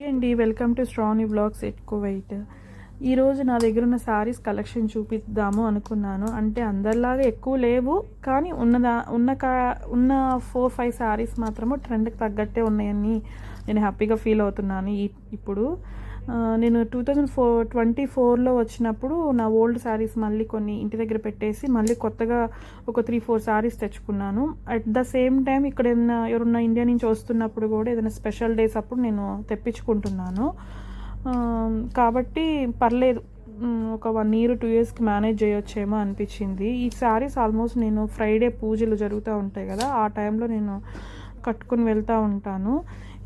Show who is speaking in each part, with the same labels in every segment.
Speaker 1: అండి welcome to స్ట్రాని blogs ఎక్కువ కువైట్ ఈరోజు నా దగ్గర ఉన్న శారీస్ కలెక్షన్ చూపిద్దాము అనుకున్నాను. అంటే అందరిలాగా ఎక్కువ లేవు కానీ ఉన్నదా ఉన్న కా ఉన్న ఫోర్ ఫైవ్ శారీస్ మాత్రము ట్రెండ్కి తగ్గట్టే ఉన్నాయని నేను హ్యాపీగా ఫీల్ అవుతున్నాను ఇప్పుడు. నేను టూ థౌజండ్ ఫోర్ ట్వంటీ ఫోర్లో వచ్చినప్పుడు నా ఓల్డ్ శారీస్ మళ్ళీ కొన్ని ఇంటి దగ్గర పెట్టేసి మళ్ళీ కొత్తగా ఒక త్రీ ఫోర్ శారీస్ తెచ్చుకున్నాను. అట్ ద సేమ్ టైం ఇక్కడ ఏదైనా ఎవరన్నా ఇండియా నుంచి వస్తున్నప్పుడు కూడా ఏదైనా స్పెషల్ డేస్ అప్పుడు నేను తెప్పించుకుంటున్నాను. కాబట్టి పర్లేదు. ఒక వన్ ఇయర్ టూ ఇయర్స్కి మేనేజ్ చేయొచ్చేమో అనిపించింది. ఈ శారీస్ ఆల్మోస్ట్ నేను ఫ్రైడే పూజలు జరుగుతూ ఉంటాయి కదా ఆ టైంలో నేను కట్టుకుని వెళ్తూ ఉంటాను.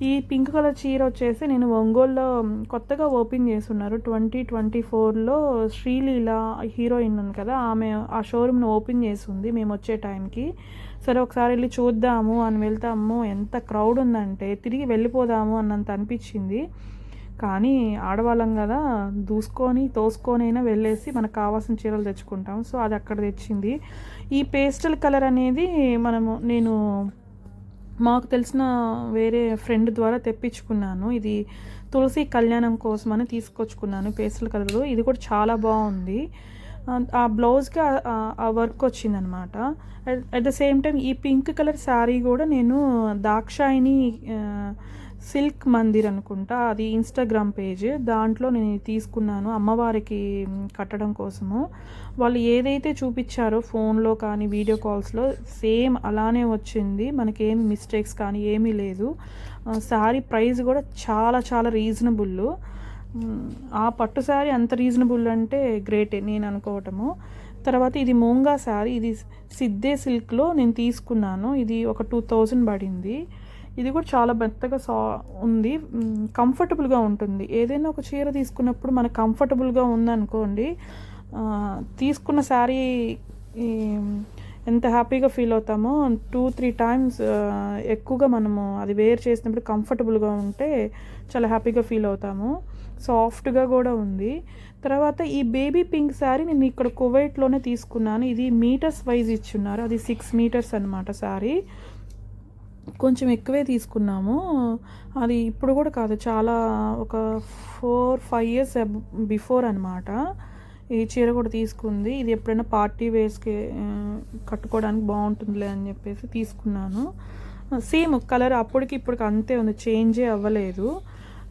Speaker 1: ఈ పింక్ కలర్ చీర వచ్చేసి నేను ఒంగోలులో కొత్తగా ఓపెన్ చేస్తున్నారు. ట్వంటీ ట్వంటీ ఫోర్లో శ్రీలీల హీరోయిన్ ఉంది కదా ఆమె ఆ షోరూమ్ను ఓపెన్ చేసింది మేము వచ్చే టైంకి. సరే ఒకసారి వెళ్ళి చూద్దాము అని వెళ్తాము. ఎంత క్రౌడ్ ఉందంటే తిరిగి వెళ్ళిపోదాము అన్నంత అనిపించింది. కానీ ఆడవాళ్ళం కదా దూసుకొని తోసుకొని అయినా వెళ్ళేసి మనకు కావాల్సిన చీరలు తెచ్చుకుంటాం. సో అది అక్కడ తెచ్చింది. ఈ పేస్టల్ కలర్ అనేది మనము నేను మాకు తెలిసిన వేరే ఫ్రెండ్ ద్వారా తెప్పించుకున్నాను. ఇది తులసి కళ్యాణం కోసం అని తీసుకొచ్చుకున్నాను పేస్టల్ కలర్ ఇది కూడా చాలా బాగుంది. ఆ- బ్లౌజ్కి ఆ వర్క్ వచ్చిందనమాట. అట్ ద సేమ్ టైం ఈ పింక్ కలర్ శారీ కూడా నేను దాక్షాయిని సిల్క్ మందిర్ అనుకుంటా అది ఇన్స్టాగ్రామ్ పేజ్ దాంట్లో నేను తీసుకున్నాను అమ్మవారికి కట్టడం కోసము. వాళ్ళు ఏదైతే చూపించారో ఫోన్లో కానీ వీడియో కాల్స్లో సేమ్ అలానే వచ్చింది. మనకేమి మిస్టేక్స్ కానీ ఏమీ లేదు. శారీ ప్రైస్ కూడా చాలా చాలా రీజనబుల్ ఆ పట్టు శారీ అంత రీజనబుల్ అంటే గ్రేటే నేను అనుకోవటము. తర్వాత ఇది మూంగా శారీ. ఇది సిద్దే సిల్క్లో నేను తీసుకున్నాను. ఇది ఒక టూ థౌజండ్ పడింది. ఇది కూడా చాలా మెత్తగా సా ఉంది. కంఫర్టబుల్గా ఉంటుంది. ఏదైనా ఒక చీర తీసుకున్నప్పుడు మనకు కంఫర్టబుల్గా ఉందనుకోండి తీసుకున్న శారీ ఈ, ఎంత హ్యాపీగా ఫీల్ అవుతామో టూ త్రీ టైమ్స్ ఎక్కువగా మనము అది వేర్ చేసినప్పుడు కంఫర్టబుల్గా ఉంటే చాలా హ్యాపీగా ఫీల్ అవుతాము. సాఫ్ట్గా కూడా ఉంది. తర్వాత ఈ బేబీ పింక్ శారీ నేను ఇక్కడ కువైట్లోనే తీసుకున్నాను. ఇది మీటర్స్ వైజ్ ఇచ్చున్నారు. అది సిక్స్ మీటర్స్ అనమాట శారీ. కొంచెం ఎక్కువే తీసుకున్నాము. అది ఇప్పుడు కూడా కాదు చాలా ఒక ఫోర్ ఫైవ్ ఇయర్స్ బిఫోర్ అనమాట ఈ చీర కూడా తీసుకుంది. ఇది ఎప్పుడైనా పార్టీ వేస్కి కట్టుకోవడానికి బాగుంటుందిలే అని చెప్పేసి తీసుకున్నాను. సేమ్ కలర్ అప్పటికి ఇప్పటికి అంతే ఉంది. చేంజే అవ్వలేదు.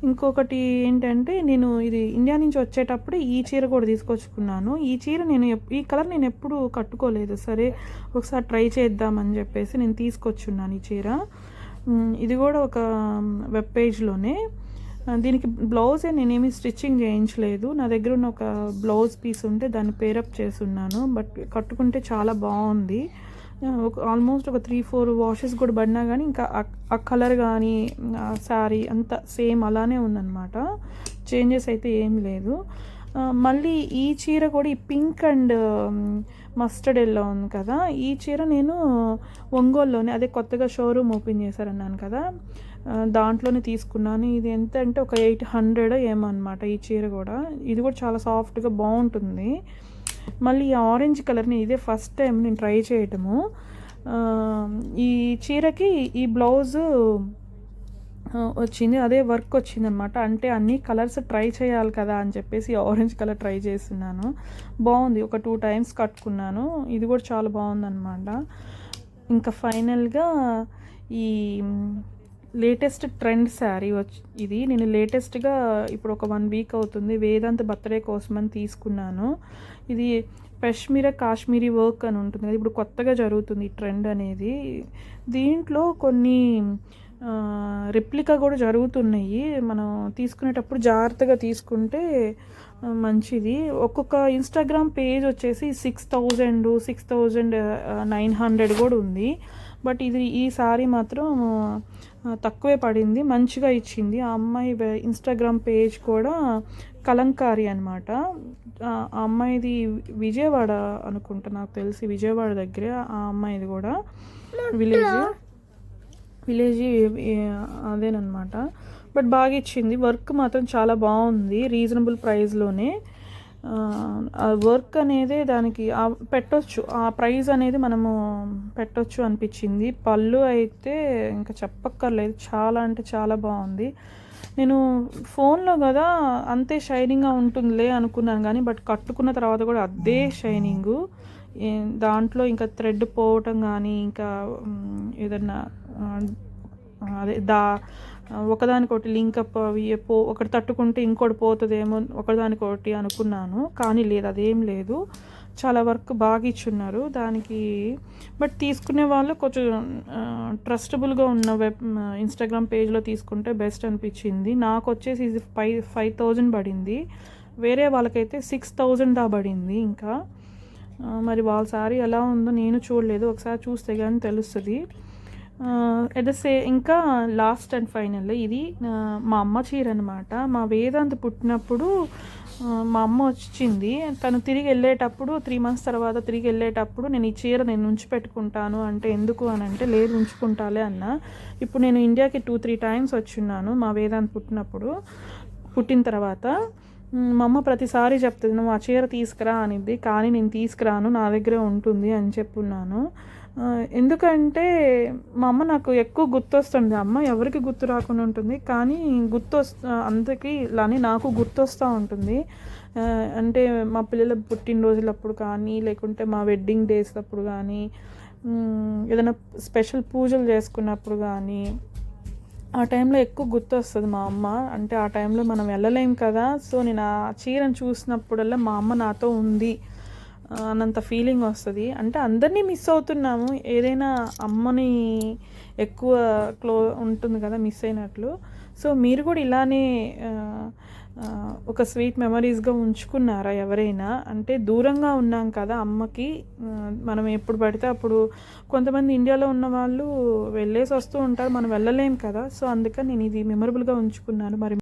Speaker 1: ఇంకొకటి ఏంటంటే నేను ఇది ఇండియా నుంచి వచ్చేటప్పుడు ఈ చీర కూడా తీసుకొచ్చుకున్నాను. ఈ చీర నేను ఈ కలర్ నేను ఎప్పుడు కట్టుకోలేదు. సరే ఒకసారి ట్రై చేద్దామని చెప్పేసి నేను తీసుకొచ్చున్నాను ఈ చీర. ఇది కూడా ఒక వెబ్ పేజ్లోనే. దీనికి బ్లౌజే నేనేమి స్టిచ్చింగ్ చేయించలేదు. నా దగ్గర ఉన్న ఒక బ్లౌజ్ పీస్ ఉంటే దాన్ని పేరప్ చేస్తున్నాను. బట్ కట్టుకుంటే చాలా బాగుంది. ఒక ఆల్మోస్ట్ ఒక త్రీ ఫోర్ వాషెస్ కూడా పడినా కానీ ఇంకా ఆ- కలర్ కానీ ఆ శారీ అంత సేమ్ అలానే ఉందన్నమాట. చేంజెస్ అయితే ఏం లేదు. మళ్ళీ ఈ చీర కూడా ఈ పింక్ అండ్ మస్టర్డ్ ఎల్లో ఉంది కదా. ఈ చీర నేను ఒంగోలులోనే అదే కొత్తగా షోరూమ్ ఓపెన్ చేశారన్నాను కదా. దాంట్లోనే తీసుకున్నాను. ఇది ఎంత అంటే ఒక ఎయిట్ హండ్రెడ్ ఏమో అనమాట ఈ చీర కూడా. ఇది కూడా చాలా సాఫ్ట్గా బాగుంటుంది. మళ్ళీ ఈ ఆరెంజ్ కలర్ని ఇదే ఫస్ట్ టైం నేను ట్రై చేయటము. ఈ చీరకి ఈ బ్లౌజు వచ్చింది అదే వర్క్ వచ్చింది అనమాట అంటే అన్ని కలర్స్ ట్రై చేయాలి కదా అని చెప్పేసి ఆరెంజ్ కలర్ ట్రై చేస్తున్నాను. బాగుంది ఒక టూ టైమ్స్ కట్టుకున్నాను. ఇది కూడా చాలా బాగుందన్నమాట ఇంకా ఫైనల్గా ఈ లేటెస్ట్ ట్రెండ్ శారీ వచ్చి ఇది. నేను లేటెస్ట్గా ఇప్పుడు ఒక వన్ వీక్ అవుతుంది. వేదాంత్ బర్త్డే కోసం అని తీసుకున్నాను. ఇది పష్మీర కాశ్మీరీ వర్క్ అని ఉంటుంది అది ఇప్పుడు కొత్తగా జరుగుతుంది ఈ ట్రెండ్ అనేది. దీంట్లో కొన్ని రిప్లికా కూడా జరుగుతున్నాయి. మనం తీసుకునేటప్పుడు జాగ్రత్తగా తీసుకుంటే మంచిది. ఒక్కొక్క ఇన్స్టాగ్రామ్ పేజ్ వచ్చేసి six thousand six thousand nine hundred కూడా ఉంది. బట్ ఇది ఈ సారీ మాత్రం తక్కువే పడింది. మంచిగా ఇచ్చింది. ఆ అమ్మాయి ఇన్స్టాగ్రామ్ పేజ్ కూడా కలంకారి అనమాట ఆ అమ్మాయిది విజయవాడ అనుకుంటా నాకు తెలిసి విజయవాడ దగ్గరే ఆ అమ్మాయిది కూడా విలేజ్. విలేజ్ అదేనమాట బట్ బాగా ఇచ్చింది వర్క్ మాత్రం చాలా బాగుంది రీజనబుల్ ప్రైస్లోనే. ఆ వర్క్ అనేది దానికి పెట్టొచ్చు. ఆ ప్రైస్ అనేది మనము పెట్టొచ్చు అనిపించింది. పళ్ళు అయితే ఇంకా చెప్పక్కర్లేదు. చాలా అంటే చాలా బాగుంది. నేను ఫోన్లో కదా అంతే షైనింగ్గా ఉంటుందిలే అనుకున్నాను కానీ బట్ కట్టుకున్న తర్వాత కూడా అదే షైనింగు. దాంట్లో ఇంకా థ్రెడ్ పోవటం కానీ ఇంకా ఏదన్నా అదే దా ఒకదానికొకటి లింకప్ అవి పో ఒకటి తట్టుకుంటే ఇంకోటి పోతుందేమో ఒకదానికొకటి అనుకున్నాను కానీ లేదు అదేం లేదు. చాలా వర్క్ బాగా ఇచ్చున్నారు. దానికి బట్ తీసుకునే వాళ్ళు కొంచెం ట్రస్టబుల్గా ఉన్న వెబ్ ఇన్స్టాగ్రామ్ పేజ్లో తీసుకుంటే బెస్ట్ అనిపించింది. నాకు వచ్చేసి ఇది ఫైవ్ ఫైవ్ థౌజండ్ పడింది. వేరే వాళ్ళకైతే సిక్స్ థౌజండ్ దా పడింది ఇంకా. మరి వాళ్ళ సారీ ఎలా ఉందో నేను చూడలేదు. ఒకసారి చూస్తే కానీ తెలుస్తుంది. ఎట్ ద సే ఇంకా లాస్ట్ అండ్ ఫైనల్ ఇది మా అమ్మ చీర అనమాట మా వేదాంత్ పుట్టినప్పుడు మా అమ్మ వచ్చింది. తను తిరిగి వెళ్ళేటప్పుడు త్రీ మంత్స్ తర్వాత తిరిగి వెళ్ళేటప్పుడు నేను ఈ చీర నేను ఉంచి పెట్టుకుంటాను అంటే ఎందుకు అని అంటే లేదు ఉంచుకుంటాలే అన్న. ఇప్పుడు నేను ఇండియాకి టూ త్రీ టైమ్స్ వచ్చున్నాను మా వేదాంత్ పుట్టినప్పుడు. పుట్టిన తర్వాత మా అమ్మ ప్రతిసారి చెప్తుంది నువ్వు ఆ చీర తీసుకురా అనిద్ది. కానీ నేను తీసుకురాను నా దగ్గరే ఉంటుంది అని చెప్పున్నాను. ఎందుకంటే మా అమ్మ నాకు ఎక్కువ గుర్తొస్తుంది. అమ్మ ఎవరికి గుర్తు రాకుండా ఉంటుంది. కానీ గుర్తు అందరికీ ఇలానే నాకు గుర్తొస్తూ ఉంటుంది. అంటే మా పిల్లల పుట్టినరోజులప్పుడు కానీ లేకుంటే మా వెడ్డింగ్ డేస్ అప్పుడు కానీ ఏదైనా స్పెషల్ పూజలు చేసుకున్నప్పుడు కానీ ఆ టైంలో ఎక్కువ గుర్తొస్తుంది మా అమ్మ. అంటే ఆ టైంలో మనం వెళ్ళలేం కదా. సో నేను ఆ చీరను చూసినప్పుడల్లా మా అమ్మ నాతో ఉంది అన్నంత ఫీలింగ్ వస్తుంది. అంటే అందరినీ మిస్ అవుతున్నాము. ఏదైనా అమ్మని ఎక్కువ క్లో ఉంటుంది కదా మిస్ అయినట్లు. సో మీరు కూడా ఇలానే ఒక స్వీట్ మెమరీస్గా ఉంచుకున్నారా ఎవరైనా? అంటే దూరంగా ఉన్నాం కదా అమ్మకి మనం ఎప్పుడు పడితే అప్పుడు కొంతమంది ఇండియాలో ఉన్న వాళ్ళు వెళ్ళేసి వస్తూ ఉంటారు మనం వెళ్ళలేం కదా. సో అందుకని నేను ఇది మెమరబుల్గా ఉంచుకున్నాను. మరి